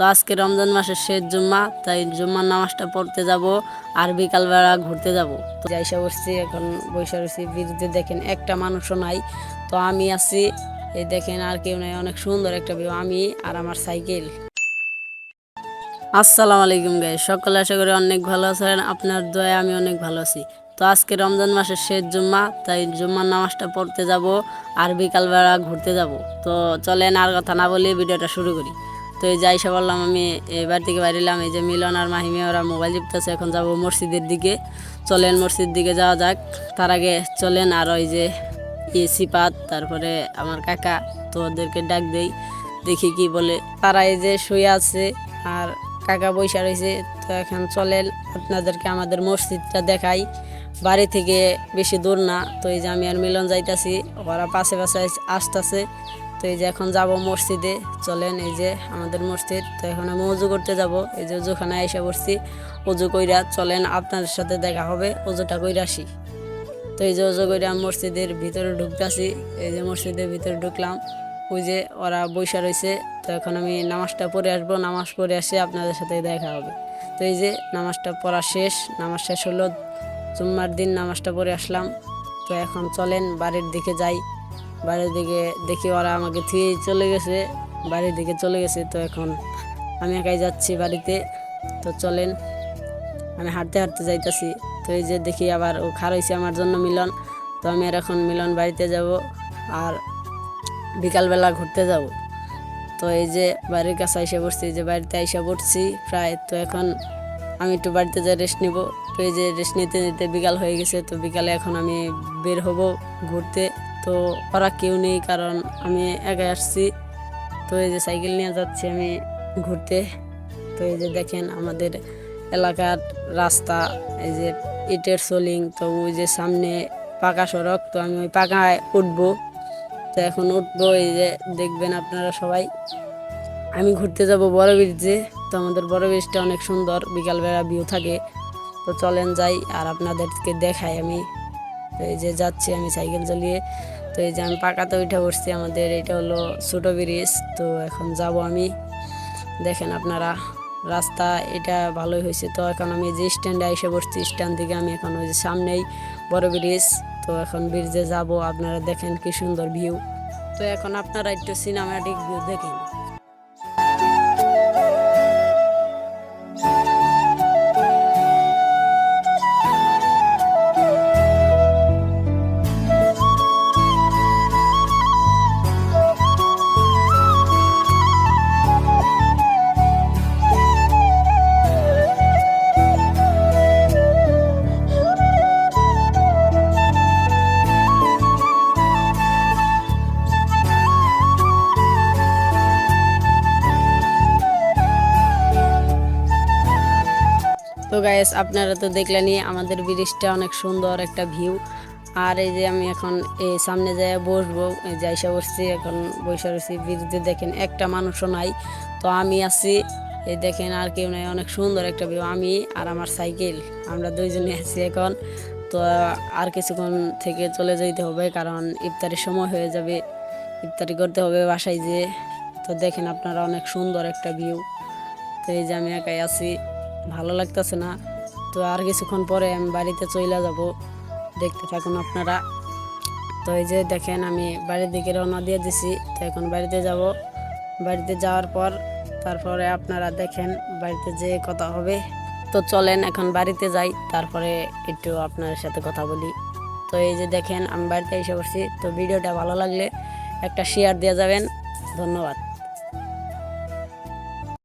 তো আজকে রমজান মাসের শেষ জুম্মা, তাই জুম্মার নামাজটা পড়তে যাব আর বিকালবেলা ঘুরতে যাব। তো যাইসা বসছি, এখন বৈশা রয়েছি। বিরুদ্ধে দেখেন একটা মানুষও নাই। তো আমি আছি, এই দেখেন আর কেউ নাই। অনেক সুন্দর একটা ভিউ আমি আর আমার সাইকেল। আসসালামু আলাইকুম গাই সকলে আশা করি অনেক ভালো আছেন, আপনার দয়া আমি অনেক ভালো আছি। তো আজকে রমজান মাসের শেষ জুম্মা, তাই জুম্মার নামাজটা পড়তে যাব আর বিকালবেলা ঘুরতে যাব। তো চলেন আর কথা না বলে ভিডিওটা শুরু করি। তো এই যাই সে বললাম, আমি এবার থেকে বাইরেলাম এই যে মিলন আর মাহিমে, ওরা মোবাইল চিপতেছে এখন যাব মসজিদের দিকে। চলেন মসজিদের দিকে যাওয়া যাক। তার আগে চলেন আর ওই যে ই সিপাত, তারপরে আমার কাকা, তো ওদেরকে ডাক দেই, দেখি কি বলে। তারা এই যে শুয়ে আছে আর কাকা বৈশা রয়েছে তো এখন চলেন, আপনাদেরকে আমাদের মসজিদটা দেখাই। বাড়ি থেকে বেশি দূর না। তো এই যে আমি আর মিলন যাইতাছি, ওরা পাশে পাশে আসতেছে। তো এই যে এখন যাব মসজিদে। চলেন এই যে আমাদের মসজিদ। তো এখন আমি উজু করতে যাব। এই যে উজুখানে এসে বসছি উজু কইরা চলেন, আপনাদের সাথে দেখা হবে। উজুটা কইরা আসি। তো এই যে অজু কইরা মসজিদের ভিতরে ঢুকতেছি। এই যে মসজিদের ভিতরে ঢুকলাম। ওই যে ওরা বৈশা রয়েছে তো এখন আমি নামাজটা পড়ে আসব। নামাজ পড়ে আসে আপনাদের সাথে দেখা হবে। তো এই যে নামাজটা পড়া শেষ। নামাজ শেষ হলো। জুম্মার দিন নামাজটা পড়ে আসলাম। তো এখন চলেন, বাড়ির দিকে যাই। বাড়ির দিকে দেখি ওরা আমাকে থুয়ে চলে গেছে, বাড়ির দিকে চলে গেছে। তো এখন আমি একাই যাচ্ছি বাড়িতে। তো চলেন, আমি হাঁটতে হাঁটতে যাইতাছি। তো এই যে দেখি আবার ও খারাইছে আমার জন্য মিলন। তো আমি আর এখন মিলন বাড়িতে যাব আর বিকালবেলা ঘুরতে যাব। তো এই যে বাড়ির কাছে এসে পড়ছি যে বাড়িতে এসে পড়ছি প্রায়। তো এখন আমি একটু বাড়িতে যাই রেস্ট নিব। তো এই যে রেস্ট নিতে নিতে বিকাল হয়ে গেছে। তো বিকালে এখন আমি বের হব ঘুরতে। তো ওরা কেউ নেই, কারণ আমি একাই আসছি। তো এই যে সাইকেল নিয়ে যাচ্ছি আমি ঘুরতে। তো এই যে দেখেন আমাদের এলাকার রাস্তা, এই যে ইটের সোলিং, তো ওই যে সামনে পাকা সড়ক, তো আমি ওই পাকায় উঠবো। তো এখন উঠবো, এই যে দেখবেন আপনারা সবাই। আমি ঘুরতে যাব বড় ব্রিজে, তো আমাদের বড় ব্রিজটা অনেক সুন্দর, বিকালবেলা ভিউ থাকে। তো চলেন যাই, আর আপনাদেরকে দেখাই আমি। তো এই যে যাচ্ছি আমি সাইকেল চালিয়ে। তো এই যে আমি পাকাতে উঠে বসছি আমাদের, এটা হলো ছোটো ব্রিজ। তো এখন যাব আমি। দেখেন আপনারা, রাস্তা এটা ভালোই হয়েছে। তো এখন আমি যে স্ট্যান্ডে এসে বসছি স্ট্যান্ড থেকে আমি এখন ওই যে সামনেই বড় ব্রিজ। তো এখন ব্রিজে যাব, আপনারা দেখেন কি সুন্দর ভিউ তো এখন আপনারা একটু সিনেমাটিক ভিউ দেখেন। তো গাইস আপনারা তো দেখলেনই আমাদের ব্রিজটা অনেক সুন্দর একটা ভিউ আর এই যে আমি এখন এই সামনে যাই বসবো, এই যে আইসা বসছি, এখন বসে রয়েছি ব্রিজে দেখেন, একটা মানুষও নাই। তো আমি আছি, এই দেখেন আর কেউ নাই। অনেক সুন্দর একটা ভিউ আমি আর আমার সাইকেল, আমরা দুইজনে আছি এখন। তো আর কিছুক্ষণ থেকে চলে যেতে হবে, কারণ ইফতারের সময় হয়ে যাবে। ইফতারি করতে হবে বাসায় যেয়ে। তো দেখেন আপনারা অনেক সুন্দর একটা ভিউ তো এই যে আমি একাই আছি। ভালো লাগতেছে না। তো আর কিছুক্ষণ পরে আমি বাড়িতে চলে যাব। দেখতে থাকুন আপনারা। তো এই যে দেখেন, আমি বাড়ির দিকে রওনা দিয়ে দিছি। তো এখন বাড়িতে যাব। বাড়িতে যাওয়ার পর তারপরে আপনারা দেখেন বাড়িতে যে কথা হবে। তো চলেন, এখন বাড়িতে যাই। তারপরে একটু আপনার সাথে কথা বলি। তো এই যে দেখেন, আমি বাড়িতে এসে বসছি। তো ভিডিওটা ভালো লাগলে একটা শেয়ার দিয়ে যাবেন। ধন্যবাদ।